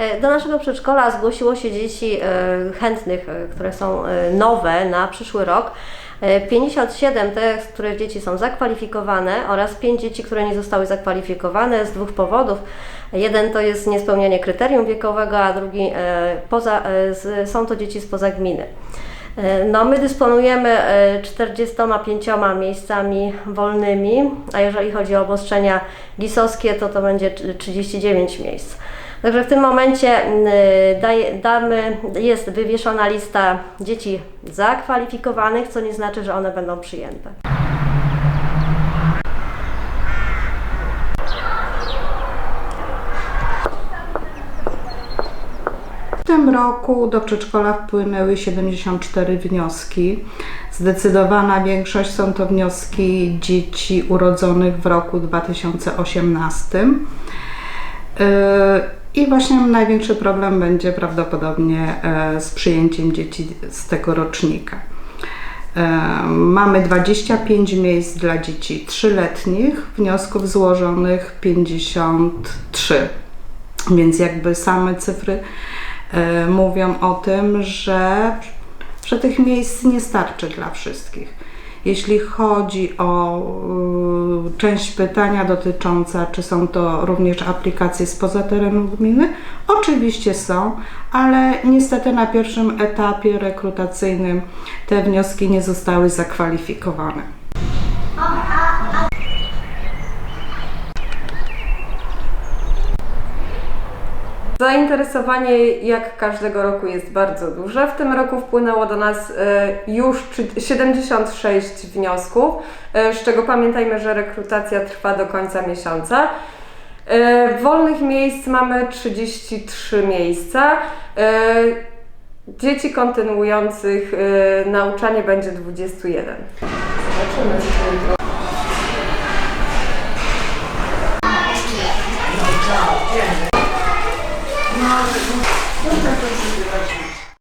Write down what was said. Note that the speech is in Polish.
E, Do naszego przedszkola zgłosiło się dzieci e, chętnych, e, które są nowe na przyszły rok. E, 57 te, które dzieci są zakwalifikowane oraz 5 dzieci, które nie zostały zakwalifikowane z dwóch powodów. Jeden to jest niespełnianie kryterium wiekowego, a drugi poza, z, są to dzieci spoza gminy. No, my dysponujemy e, 45 miejscami wolnymi, a jeżeli chodzi o obostrzenia gisowskie, to to będzie 39 miejsc. Także w tym momencie mm, daje, damy, jest wywieszona lista dzieci zakwalifikowanych, co nie znaczy, że one będą przyjęte. W tym roku do przedszkola wpłynęły 74 wnioski. Zdecydowana większość są to wnioski dzieci urodzonych w roku 2018. I właśnie największy problem będzie prawdopodobnie e, z przyjęciem dzieci z tego rocznika. E, Mamy 25 miejsc dla dzieci trzyletnich, wniosków złożonych 53. Więc jakby same cyfry e, mówią o tym, że, że tych miejsc nie starczy dla wszystkich. Jeśli chodzi o y, część pytania dotycząca, czy są to również aplikacje spoza terenu gminy, oczywiście są, ale niestety na pierwszym etapie rekrutacyjnym te wnioski nie zostały zakwalifikowane. Zainteresowanie jak każdego roku jest bardzo duże. W tym roku wpłynęło do nas e, już trzy- 76 wniosków, e, z czego pamiętajmy, że rekrutacja trwa do końca miesiąca. E, Wolnych miejsc mamy 33 miejsca. Dzieci kontynuujących nauczanie będzie 21. Zobaczymy, Ну, так,